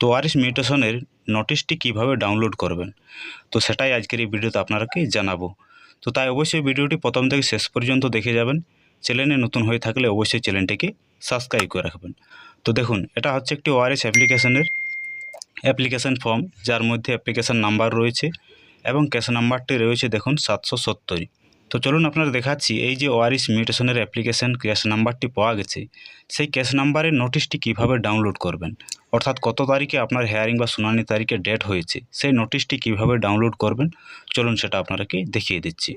তো ওয়ারিস মিউটেশনের নোটিশটি কীভাবে ডাউনলোড করবেন? তো সেটাই আজকের এই ভিডিওতে আপনারাকে জানাব। তো তাই অবশ্যই ভিডিওটি প্রথম থেকে শেষ পর্যন্ত দেখে যাবেন। চ্যানেলে নতুন হয়ে থাকলে অবশ্যই চ্যানেলটিকে সাবস্ক্রাইব করে রাখবেন। তো দেখুন, এটা হচ্ছে একটি ওয়ারিস অ্যাপ্লিকেশনের অ্যাপ্লিকেশন ফর্ম যার মধ্যে অ্যাপ্লিকেশন নাম্বার রয়েছে এবং ক্যাশ নাম্বারটি রয়েছে দেখুন সাতশো সত্তরই তো চলুন আপনারা দেখাচ্ছি এই যে ওয়ারিস মিউটেশনের অ্যাপ্লিকেশন ক্যাশ নাম্বারটি পাওয়া গেছে, সেই ক্যাশ নাম্বারের নোটিশটি কীভাবে ডাউনলোড করবেন? অর্থাৎ কত তারিখে আপনার হেয়ারিং বা শুনানি তারিখে ডেট হয়েছে, সেই নোটিশটি কীভাবে ডাউনলোড করবেন? চলুন সেটা আপনারাকে দেখিয়ে দিচ্ছি।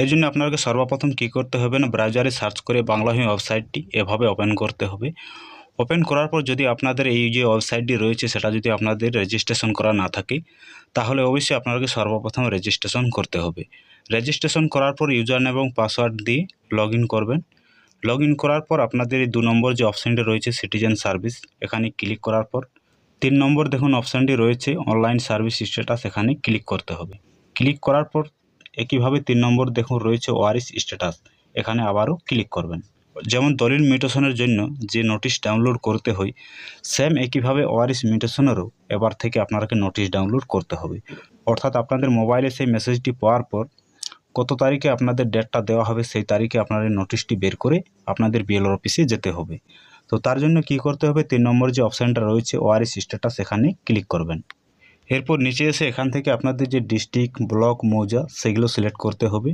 এর জন্য আপনাকে সর্বপ্রথম কী করতে হবে না, ব্রাউজারে সার্চ করে বাংলা হয়ে ওয়েবসাইটটি এভাবে ওপেন করতে হবে। ওপেন করার পর যদি আপনাদের এই যে ওয়েবসাইটটি রয়েছে, সেটা যদি আপনাদের রেজিস্ট্রেশন করা না থাকে, তাহলে অবশ্যই আপনাকে সর্বপ্রথম রেজিস্ট্রেশন করতে হবে। রেজিস্ট্রেশন করার পর ইউজার নেম এবং পাসওয়ার্ড দিয়ে লগ করবেন। লগ করার পর আপনাদের এই দু নম্বর যে অপশানটি রয়েছে, সিটিজেন সার্ভিস, এখানে ক্লিক করার পর তিন নম্বর দেখুন অপশানটি রয়েছে, অনলাইন সার্ভিস স্ট্যাটাস, এখানে ক্লিক করতে হবে। ক্লিক করার পর একইভাবে তিন নম্বর দেখুন রয়েছে ওয়ারিস স্ট্যাটাস, এখানে আবারও ক্লিক করবেন। যেমন দলিল মিউটেশনের জন্য যে নোটিশ ডাউনলোড করতে হয়, সেম একইভাবে ওয়ারিস মিউটেশনেরও এবার থেকে আপনাকে নোটিশ ডাউনলোড করতে হবে। অর্থাৎ আপনাদের মোবাইলে সেই মেসেজটি পাওয়ার পর কত তারিখে আপনাদের ডেটটা দেওয়া হবে সেই তারিখে আপনাদের নোটিশটি বের করে আপনাদের বিএলওর অফিসে যেতে হবে। তো তার জন্য কি করতে হবে? তিন নম্বর যে অপশানটা রয়েছে ওয়ারিস স্ট্যাটাস এখানে ক্লিক করবেন। এরপর নিচে এসে এখান থেকে আপনাদের যে ডিস্ট্রিক্ট ব্লক মৌজা, সেগুলো সিলেক্ট করতে হবে।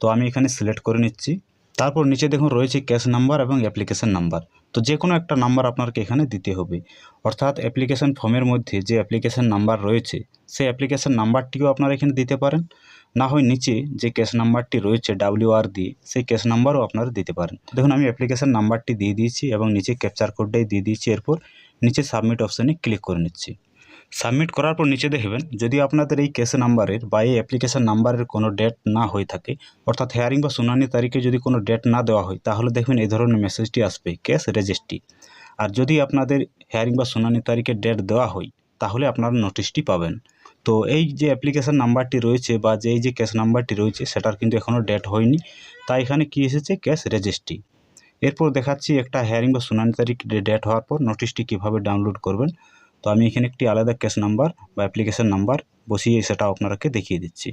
তো আমি এখানে সিলেক্ট করে নিচ্ছি। তারপর নিচে দেখুন রয়েছে ক্যাশ নাম্বার এবং অ্যাপ্লিকেশন নাম্বার তো যে কোনো একটা নাম্বার আপনাকে এখানে দিতে হবে। অর্থাৎ অ্যাপ্লিকেশন ফর্মের মধ্যে যে অ্যাপ্লিকেশন নাম্বার রয়েছে, সেই অ্যাপ্লিকেশন নাম্বারটিও আপনারা এখানে দিতে পারেন। না হয় নিচে যে ক্যাশ নাম্বারটি রয়েছে ডাব্লিউ আর দিয়ে সেই ক্যাশ নাম্বারও আপনারা দিতে পারেন। দেখুন, আমি অ্যাপ্লিকেশান নাম্বারটি দিয়ে দিয়েছি এবং নিচে ক্যাপচার কোডটাই দিয়ে দিয়েছি। এরপর নিচে সাবমিট অপশানে ক্লিক করে নিচ্ছি। সাবমিট করার পর নিচে দেখবেন, যদি আপনাদের এই কেস নাম্বারের বা এই অ্যাপ্লিকেশন নাম্বারের কোনো ডেট না হয়ে থাকে, অর্থাৎ হেয়ারিং বা শুনানি তারিখে যদি কোনো ডেট না দেওয়া হয়, তাহলে দেখবেন এই ধরনের মেসেজটি আসবে কেস রেজিস্ট্রি আর যদি আপনাদের হেয়ারিং বা শুনানি তারিখে ডেট দেওয়া হয় তাহলে আপনারা নোটিশটি পাবেন। তো এই যে অ্যাপ্লিকেশান নাম্বারটি রয়েছে বা যে, এই যে ক্যাশ নাম্বারটি রয়েছে, সেটার কিন্তু এখনও ডেট হয়নি। তাই এখানে কী এসেছে? ক্যাশ রেজিস্ট্রি এরপর দেখাচ্ছি একটা হেয়ারিং বা শুনানি তারিখ ডেট হওয়ার পর নোটিশটি কীভাবে ডাউনলোড করবেন। তো আমি এখানে একটি আলাদা ক্যাশ নাম্বার বা অ্যাপ্লিকেশান নাম্বার বসিয়ে সেটা আপনাকে দেখিয়ে দিচ্ছি।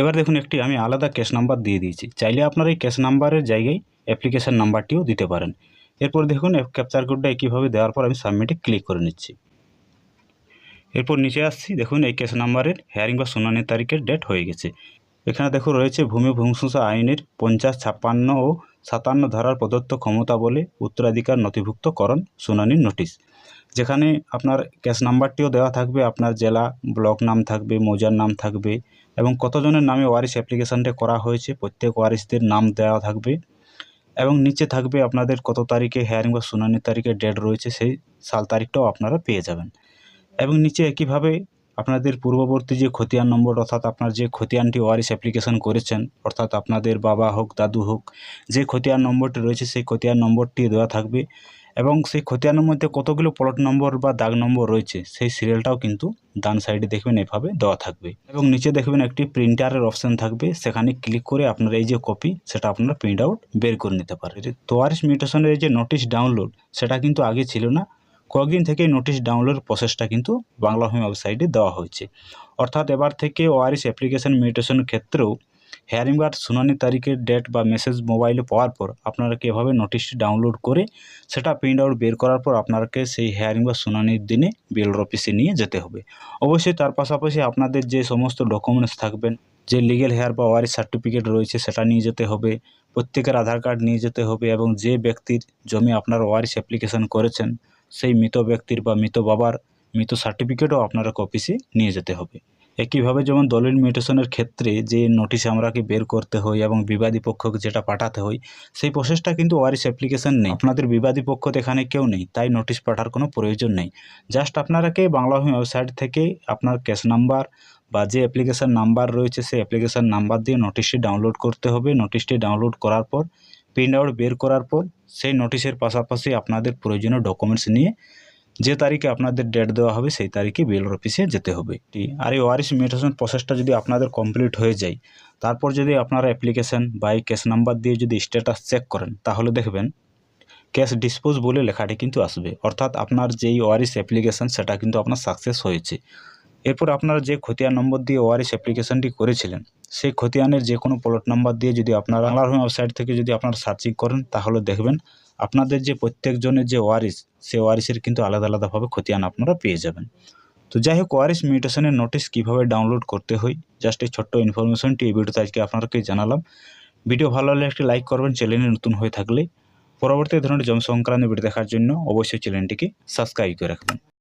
এবার দেখুন একটি আমি আলাদা ক্যাশ নাম্বার দিয়ে দিয়েছি। চাইলে আপনারা এই ক্যাশ নাম্বারের জায়গায় অ্যাপ্লিকেশান নাম্বারটিও দিতে পারেন। এরপর দেখুন ক্যাপচার কোডটা একইভাবে দেওয়ার পর আমি সাবমিটে ক্লিক করে নিচ্ছি। এরপর নিচে আসছি। দেখুন, এই ক্যাশ নাম্বারের হেয়ারিং বা শুনানির তারিখের ডেট হয়ে গেছে। এখানে দেখুন রয়েছে ভূমি ভূমিসংসা আইনের পঞ্চাশ, ছাপ্পান্ন ও সাতান্ন ধারার প্রদত্ত ক্ষমতা বলে উত্তরাধিকার নথিভুক্তকরণ শুনানির নোটিশ যেখানে আপনার ক্যাশ নাম্বারটিও দেওয়া থাকবে, আপনার জেলা ব্লক নাম থাকবে, মৌজার নাম থাকবে এবং কতজনের নামে ওয়ারিশ অ্যাপ্লিকেশানটা করা হয়েছে, প্রত্যেক ওয়ারিশদের নাম দেওয়া থাকবে এবং নিচে থাকবে আপনাদের কত তারিখে হেয়ারিং বা শুনানি তারিখে ডেট রয়েছে, সেই সাল তারিখটাও আপনারা পেয়ে যাবেন। এবং নিচে একইভাবে আপনাদের পূর্ববর্তী যে খতিয়ান নম্বর, অর্থাৎ আপনার যে খতিয়ানটি ওয়ারিস অ্যাপ্লিকেশন করেছেন, অর্থাৎ আপনাদের বাবা হোক, দাদু হোক, যে খতিয়ান নম্বরটি রয়েছে সেই খতিয়ান নম্বরটি দেওয়া থাকবে এবং সেই খতিয়ানের মধ্যে কতগুলো প্লট নম্বর বা দাগ নম্বর রয়েছে সেই সিরিয়ালটাও কিন্তু ডান সাইডে দেখবেন, এভাবে দেওয়া থাকবে। এবং নিচে দেখবেন একটি প্রিন্টারের অপশান থাকবে, সেখানে ক্লিক করে আপনার এই যে কপি সেটা আপনারা প্রিন্ট আউট বের করে নিতে পারেন তোয়ারিশ মিউটেশনের এই যে নোটিশ ডাউনলোড সেটা কিন্তু আগে ছিল না। কয়েকদিন থেকে নোটিশ ডাউনলোড প্রসেসটা কিন্তু বাংলা হোম ওয়েবসাইটে দেওয়া হয়েছে। অর্থাৎ এবার থেকে ওয়ারিশ অ্যাপ্লিকেশন মিউটেশনের ক্ষেত্রেও হেয়ারিং বা শুনানি তারিখের ডেট বা মেসেজ মোবাইলে পাওয়ার পর আপনারা কীভাবে নোটিশটি ডাউনলোড করে সেটা প্রিন্ট আউট বের করার পর আপনাকে সেই হেয়ারিং বা শুনানির দিনে বিএলওর অফিসে নিয়ে যেতে হবে। অবশ্যই তার পাশাপাশি আপনাদের যে সমস্ত ডকুমেন্টস থাকবেন, যে লিগেল হেয়ার বা ওয়ারিশ সার্টিফিকেট রয়েছে সেটা নিয়ে যেতে হবে, প্রত্যেকের আধার কার্ড নিয়ে যেতে হবে এবং যে ব্যক্তির জমি আপনার ওয়ারিশ অ্যাপ্লিকেশন করেছেন সেই মৃত ব্যক্তির বা মৃত বাবার মৃত সার্টিফিকেটও আপনারা অফিসে নিয়ে যেতে হবে। একইভাবে যেমন দলিল মিউটেশনের ক্ষেত্রে যে নোটিশ আমরাকে বের করতে হয় এবং বিবাদী পক্ষকে যেটা পাঠাতে হয়, সেই প্রসেসটা কিন্তু ওয়ারিস অ্যাপ্লিকেশন নেই। আপনাদের বিবাদী পক্ষ এখানে কেউ নেই, তাই নোটিশ পাঠার কোনো প্রয়োজন নেই। জাস্ট আপনারাকে বাংলা ওয়েবসাইট থেকে আপনার ক্যাশ নাম্বার বা যে অ্যাপ্লিকেশান নাম্বার রয়েছে, সেই অ্যাপ্লিকেশান নাম্বার দিয়ে নোটিশটি ডাউনলোড করতে হবে। নোটিশটি ডাউনলোড করার পর প্রিন্ট আউট বের করার পর সেই নোটিশের পাশাপাশি আপনাদের প্রয়োজনীয় ডকুমেন্টস নিয়ে যে তারিখে আপনাদের ডেট দেওয়া হবে সেই তারিখে বিএলওর অফিসে যেতে হবে। আর এই ওয়ারিস মিউটেশন প্রসেসটা যদি আপনাদের কমপ্লিট হয়ে যায়, তারপর যদি আপনারা অ্যাপ্লিকেশান বা এই নাম্বার দিয়ে যদি স্ট্যাটাস চেক করেন, তাহলে দেখবেন ক্যাশ ডিসপোজ বলে লেখাটি কিন্তু আসবে। অর্থাৎ আপনার যেই ওয়ারিস অ্যাপ্লিকেশান সেটা কিন্তু আপনার সাকসেস হয়েছে। এরপর আপনারা যে খতিয়ান নম্বর দিয়ে ওয়ারিস অ্যাপ্লিকেশানটি করেছিলেন সেই খতিয়ানের যে কোনো প্লট নাম্বার দিয়ে যদি আপনারা বাংলার হোম ওয়েবসাইট থেকে যদি আপনারা সার্চিং করেন, তাহলে দেখবেন আপনাদের যে প্রত্যেকজনের যে ওয়ারিস সে ওয়ারিসের কিন্তু আলাদা আলাদাভাবে খতিয়ান আপনারা পেয়ে যাবেন। তো যাই হোক ওয়ারিস মিউটেশনের নোটিশ কীভাবে ডাউনলোড করতে হয় জাস্ট এই ছোট্ট ইনফরমেশনটি এই ভিডিওতে আজকে আপনাদেরকে জানালাম। ভিডিও ভালো লাগলে একটি লাইক করবেন চ্যানেলে নতুন হয়ে থাকলে। পরবর্তী ধরনের জমি সংক্রান্ত ভিডিও দেখার জন্য অবশ্যই চ্যানেলটিকে সাবস্ক্রাইব করে রাখবেন।